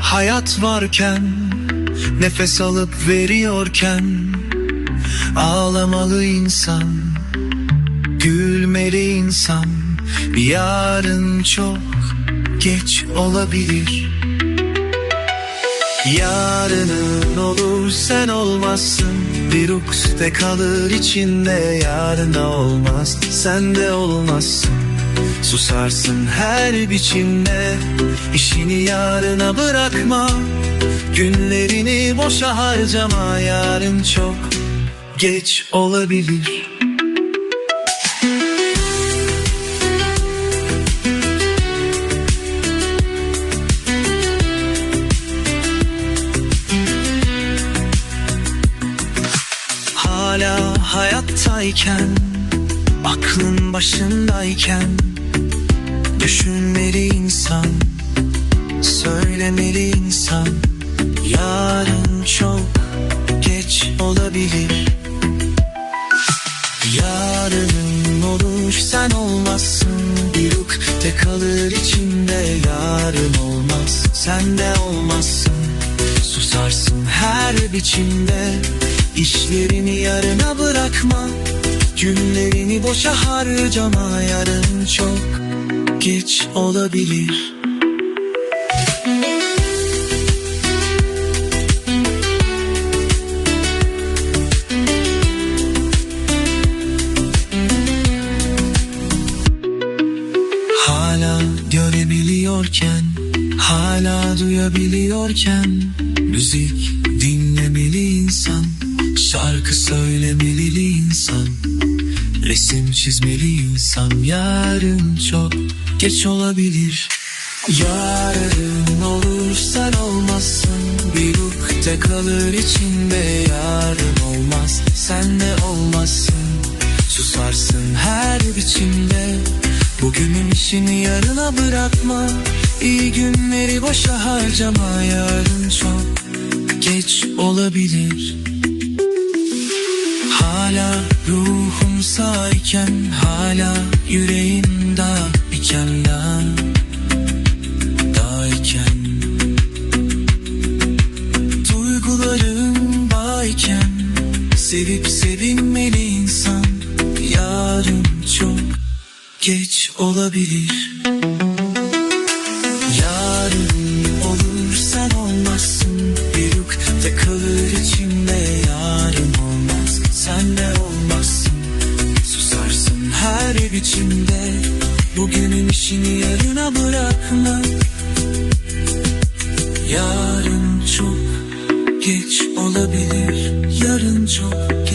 hayat varken Nefes alıp veriyorken Ağlamalı insan Gülmeli insan Yarın çok geç olabilir. Yarının olur sen olmazsın Bir ukde kalır içinde yarına olmaz Sen de olmazsın Susarsın her biçimde işini yarına bırakma. Günlerini boşa harcama Yarın çok geç olabilir. Hala hayattayken Aklın başındayken Düşünmeli insan Söylemeli insan. Yarın çok geç olabilir. Yarının olur sen olmazsın. Bir ukde kalır içinde. Yarın olmaz Sen de olmazsın. Susarsın her biçimde. İşlerini yarına bırakma Günlerini boşa harcama Yarın çok geç olabilir. Hala görebiliyorken Hala duyabiliyorken Müzik dinlemeli insan Şarkı söylemeli insan Resim çizmeli insan Yarın çok geç olabilir. Yarın olur sen olmazsın Bir ukde kalır içinde Yarın olmaz. Sen de olmazsın Susarsın her biçimde. Bugünün işini yarına bırakma İyi günleri boşa harcama. Yarın çok geç olabilir Hala ruhum sağyken Hala yüreğim da iken la Dayken. Duygularım bayken Sevip sevinmeli insan Yarın çok geç olabilir her biçimde Bugünün işini yarına bırakma. Yarın çok geç olabilir Yarın çok